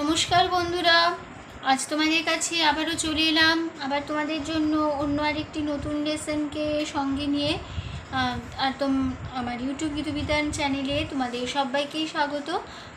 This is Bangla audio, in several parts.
নমস্কার বন্ধুরা। আজ তোমাদের কাছে আবারও চলে এলাম। আবার তোমাদের জন্য অন্য আরেকটি নতুন লেসনকে সঙ্গে নিয়ে। আর তোম, আমার ইউটিউব গীতবিতান চ্যানেলে তোমাদের সবাইকেই স্বাগত।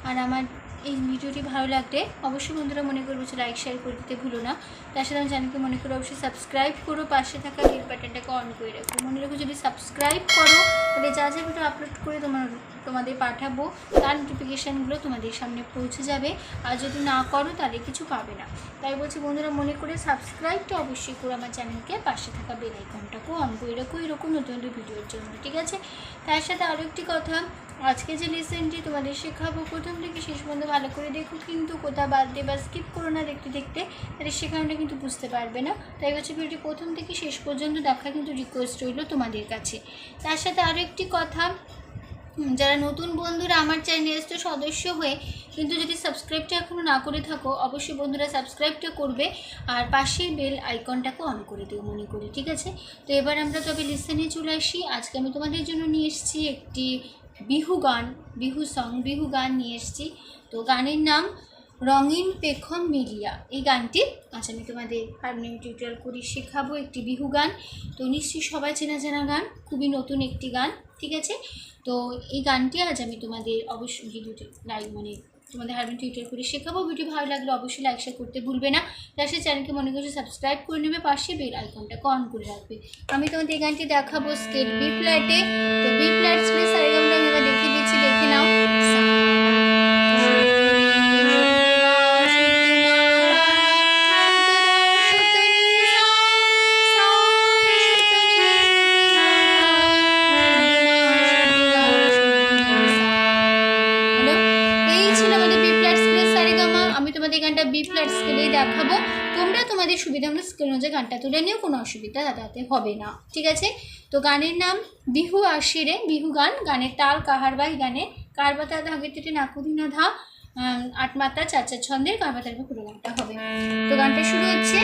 আর আমার এই ভিডিওটি ভালো লাগলে অবশ্যই বন্ধুরা মনে করব যে লাইক শেয়ার করে দিতে ভুলো না। তার সাথে আমার চ্যানেলকে মনে করো অবশ্যই সাবস্ক্রাইব করো, পাশে থাকা বেল বাটনটাকে অন করে রাখো। মনে রাখো যদি সাবস্ক্রাইব করো, তাহলে যা যা ভিডিও আপলোড করে তোমার তোমাদের পাঠাবো, তার নোটিফিকেশানগুলো তোমাদের সামনে পৌঁছে যাবে। আর যদি না করো, তাহলে কিছু পাবে না। তাই বলছি বন্ধুরা, মনে করে সাবস্ক্রাইবটা অবশ্যই করে আমার চ্যানেলকে পাশে থাকা বেল আইকনটাকেও অন করে রাখো এরকম নতুন নতুন ভিডিওর জন্য, ঠিক আছে? তার সাথে আরও একটি কথা, আজকে যে লেসনটি তোমাদের শেখাবো, প্রথম থেকে শেষ পর্যন্ত ভালো করে দেখো, কিন্তু কোথাও বাদ দিয়ে বা স্কিপ করো না দেখতে দেখতে, তাহলে শেখানোটা কিন্তু বুঝতে পারবে না। তাই হচ্ছে ভিডিওটি প্রথম থেকে শেষ পর্যন্ত দেখা কিন্তু রিকোয়েস্ট রইল তোমাদের কাছে। তার সাথে আরও একটি কথা যারা নতুন বন্ধুরা আমার চ্যানেল তো সদস্য হয়ে, কিন্তু যদি সাবস্ক্রাইবটা এখনও না করে থাকো, অবশ্যই বন্ধুরা সাবস্ক্রাইবটা করবে আর পাশের বেল আইকনটাকে অন করে দিও, মনে করে, ঠিক আছে? তো এবার আমরা তবে লিসেনে চলে আসি। আজকে আমি তোমাদের জন্য নিয়ে এসেছি একটি বিহু গান, বিহু সং বিহু গান নিয়ে এসেছি। তো গানের নাম রঙিন পেখম মিলিয়া। এই গানটি আজ আমি তোমাদের হারমোনিয়াম টিউটোরিয়াল করে শেখাবো একটি বিহু গান। তো নিশ্চয়ই সবাই চেনা চেনা গান, খুবই নতুন একটি গান। ঠিক আছে? তো এই গানটি আজ আমি তোমাদের অবশ্যই ভিডিওটি লাইক মানে তোমাদের হারমোনিয়াম টুইটার করে শেখাবো, ভিডিও ভালো লাগলে অবশ্যই লাইক শেয়ার করতে ভুলবে না। তার সাথে চ্যানেলকে মনে করছে সাবস্ক্রাইব করে নেবে, পাশে বেল আইকনটাকে অন করে রাখবে। আমি তোমাদের এই গানটি দেখাবো স্কেট বি ফ্ল্যাটে তো বি ফ্ল্যাট স্পেস সারেগামটা তোমাদের গানটা তুলে কোনো অসুবিধা হবে না। ঠিক আছে? তো গানের নাম বিহু আশিরে, বিহু গান। গানের চার চার ছন্দের কারবাতার গানটা হবে। তো গানটা শুরু হচ্ছে।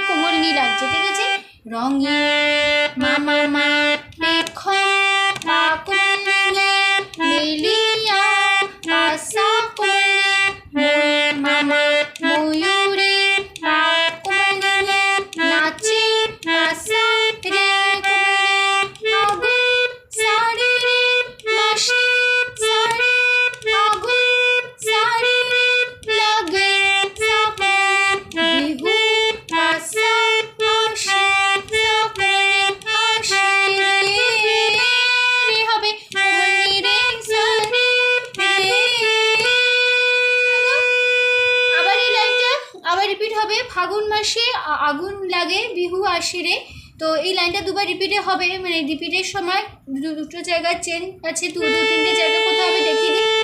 কোমল নীল লাগছে ঠিক আছে রঙে মামা মা। আসে রে। তো এই লাইনটা দুবার রিপিটে হবে মানে রিপিটের সময় দুটো জায়গায় চেন আছে দু দু তিনটে জায়গা কোথাও হবে, দেখিয়ে দিই।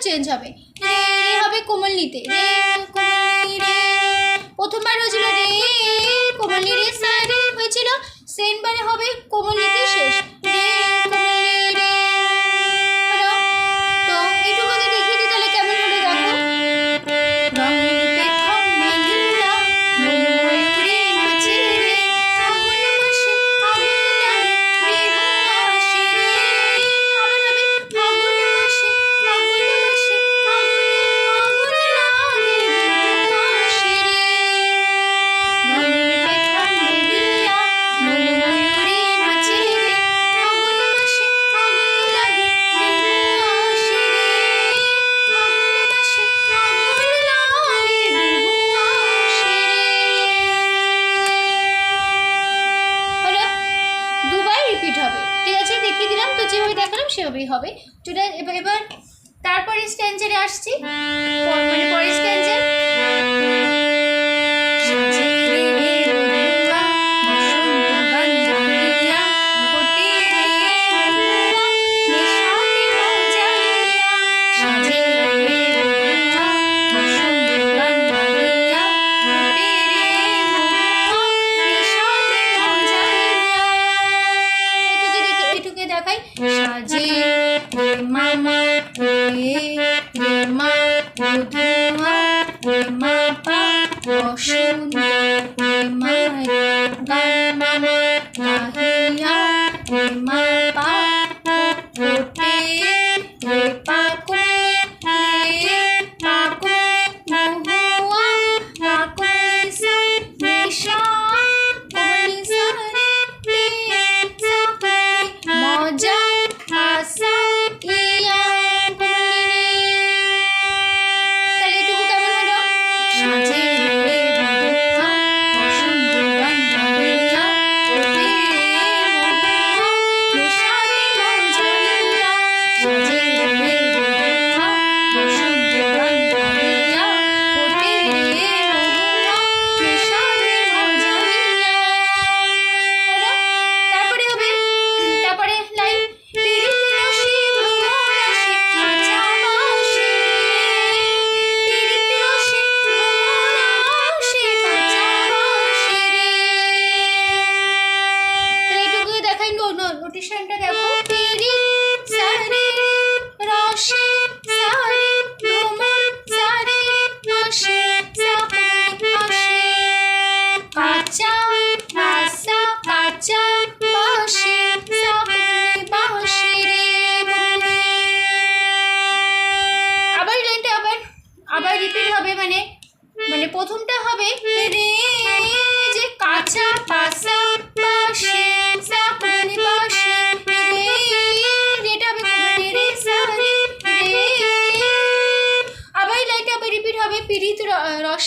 চেঞ্জ হবে। রে হবে কোমলনিতে রে কোমলনি রে প্রথমবার হয়েছিল রে। কোমল নি রে সা রে হয়েছিল। সেনবারে হবে কোমল নিতে শেষ।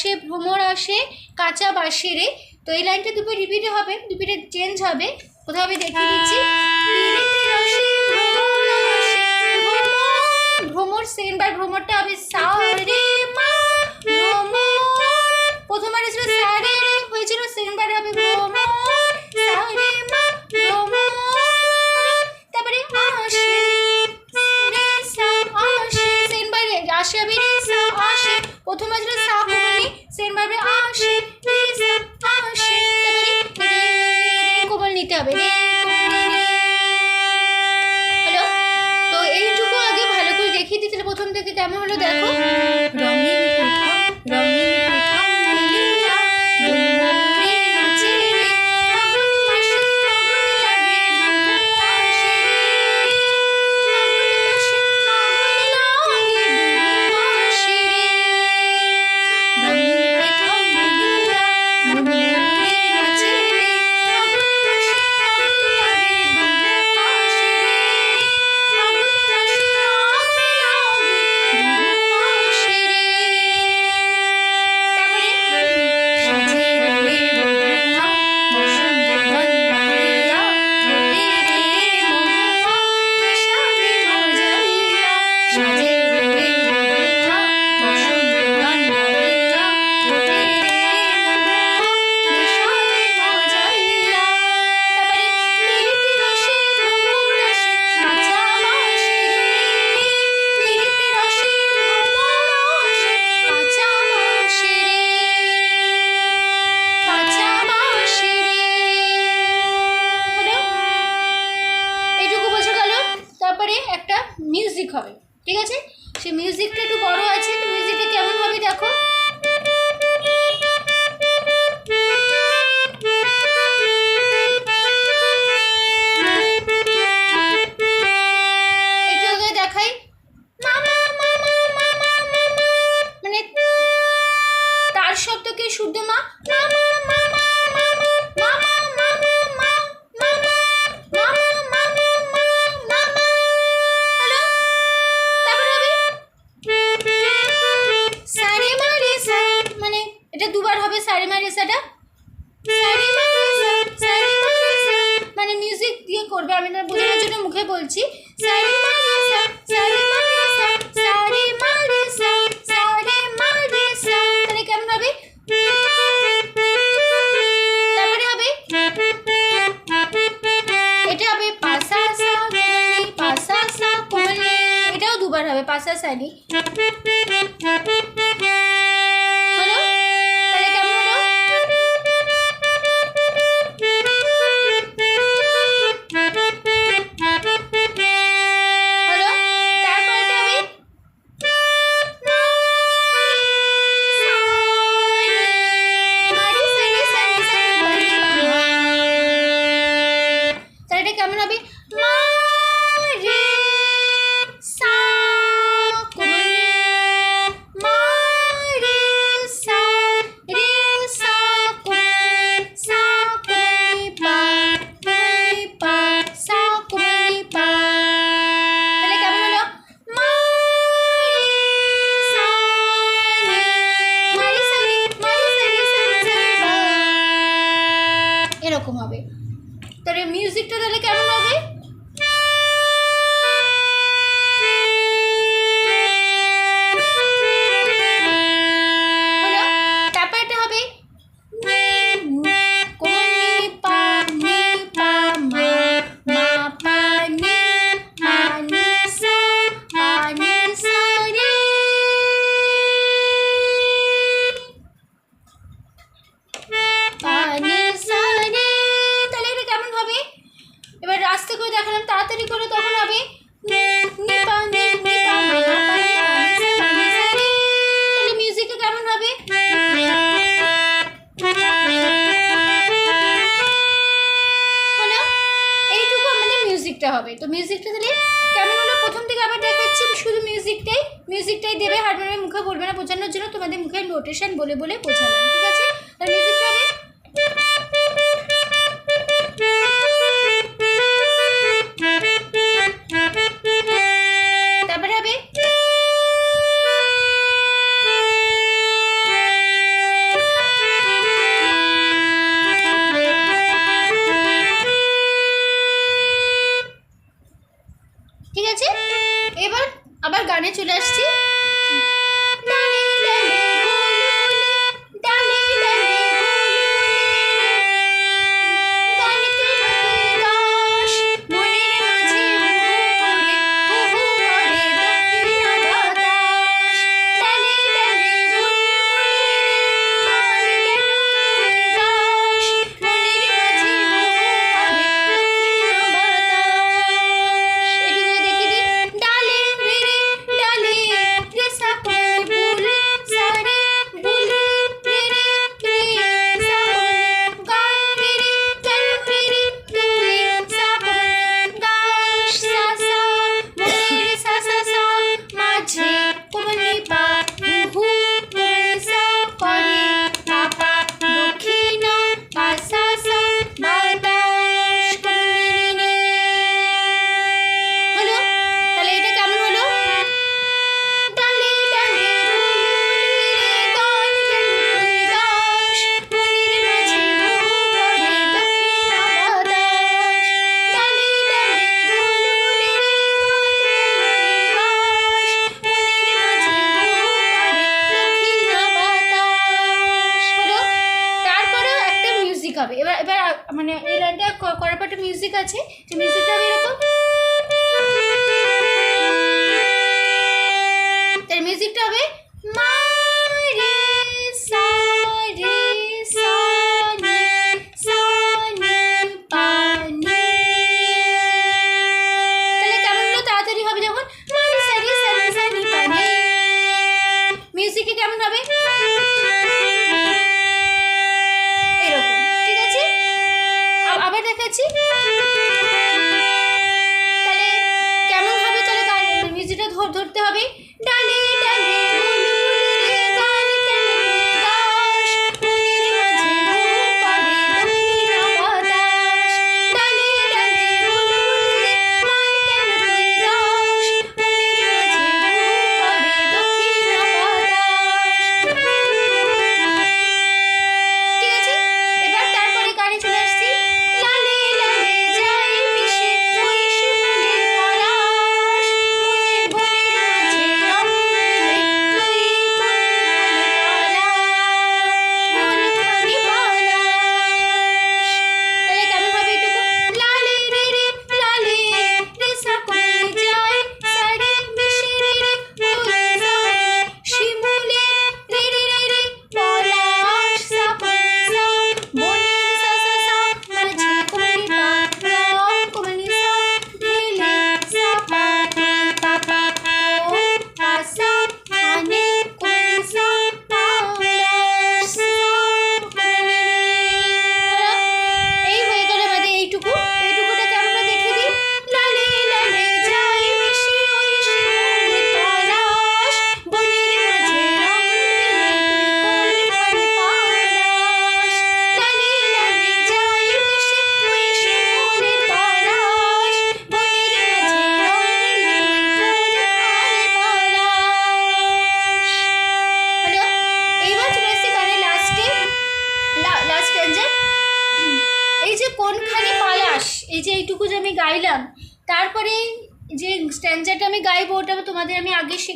আসে, ভ্রমর আসে, কাঁচা বাসে রে তো এই লাইনটা দুপুর রিপিট হবে দুপুরে চেঞ্জ হবে। কোথাও আমি দেখে দিচ্ছি। ভ্রমর সেকেন্ড বার ভ্রমরটা হবে আসে আমি রে সা আসে প্রথমবার ছিল মিউজিক হবে ঠিক আছে? সে মিউজিকটা একটু বড় আছে তো মিউজিকটা কেমন হবে দেখো? সারি মারি সাটা মানে মিউজিক দিয়ে করবে, আমি না বোঝানোর জন্য মুখে বলছি। পাশা মারি সারি কেমন হবে? এটা হবে এটাও দুবার হবে সানি তাহলে মিউজিকটা তাহলে কেমন হবে? রোটেশন বলে বলে বোঝালাম ঠিক আছে? ঠিক আছে? এবার আবার গানে চলে আসছি। মিউজিক আছে সেই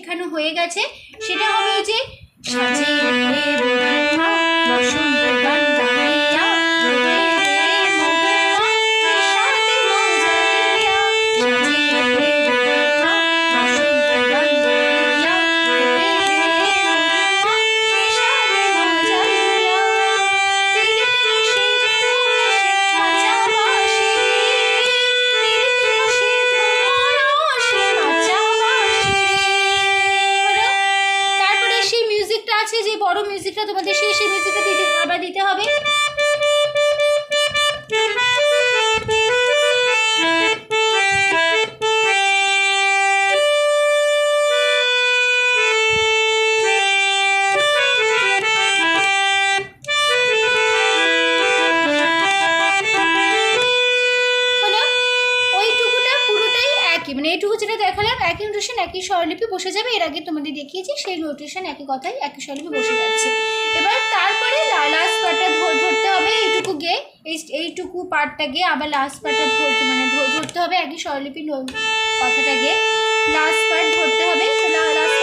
শেখানো হয়ে গেছে। সেই রোটেশন একই কথাই একই স্বরলিপি বসে যাচ্ছে। এবার তারপরে লাস্ট পার্টটা ধরতে হবে এইটুকু গিয়ে, এই এইটুকু পার্টটা গিয়ে আবার লাস্ট পার্টটা ধরতে মানে ধরতে হবে একই স্বরলিপি কথাটা গিয়ে। লাস্ট পার্ট ধরতে হবে। লাস্ট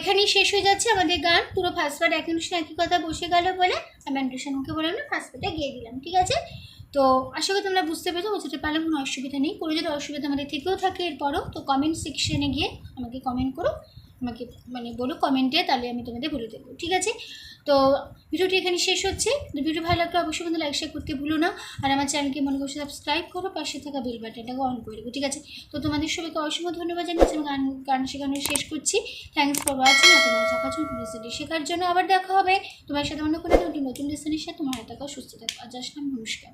এখানেই শেষ হয়ে যাচ্ছে আমাদের গান। পুরো ফার্স্ট পার্ট এক অনুষ্ঠানে একই কথা বসে গেল বলে আমি মুখে বললাম না ফার্স্ট পার্টে গিয়ে দিলাম, ঠিক আছে? তো আশা করি তোমরা বুঝতে পেরেছ বুঝতে পারলে কোনো অসুবিধা নেই। কোনো যদি অসুবিধা আমাদের থেকেও থাকে এরপরও, তো কমেন্ট সেকশনে গিয়ে আমাকে কমেন্ট করো। আমাকে মানে বলো কমেন্টে তাহলে আমি তোমাদের বলে দেবো, ঠিক আছে? তো ভিডিওটি এখানে শেষ হচ্ছে। ভিডিও ভালো লাগলে অবশ্যই কিন্তু লাইক শেয়ার করতে ভুলো না। আর আমার চ্যানেলকে মনে করছে সাবস্ক্রাইব করো, পাশে থাকা বেল বাটনটাকে অন করে দেবো ঠিক আছে? তো তোমাদের সবাইকে অসংখ্য ধন্যবাদ জানাচ্ছি আমি গান গান শেখানো শেষ করছি। থ্যাংকস ফর ওয়াচিং আর তোমার জন্য রেসিপি শেখার জন্য আবার দেখা হবে। তোমার সাথে অন্য কোনো একটি নতুন লেসনের সাথে তোমার থাকা সুস্থ থাকো। আজ আসলাম নমস্কার।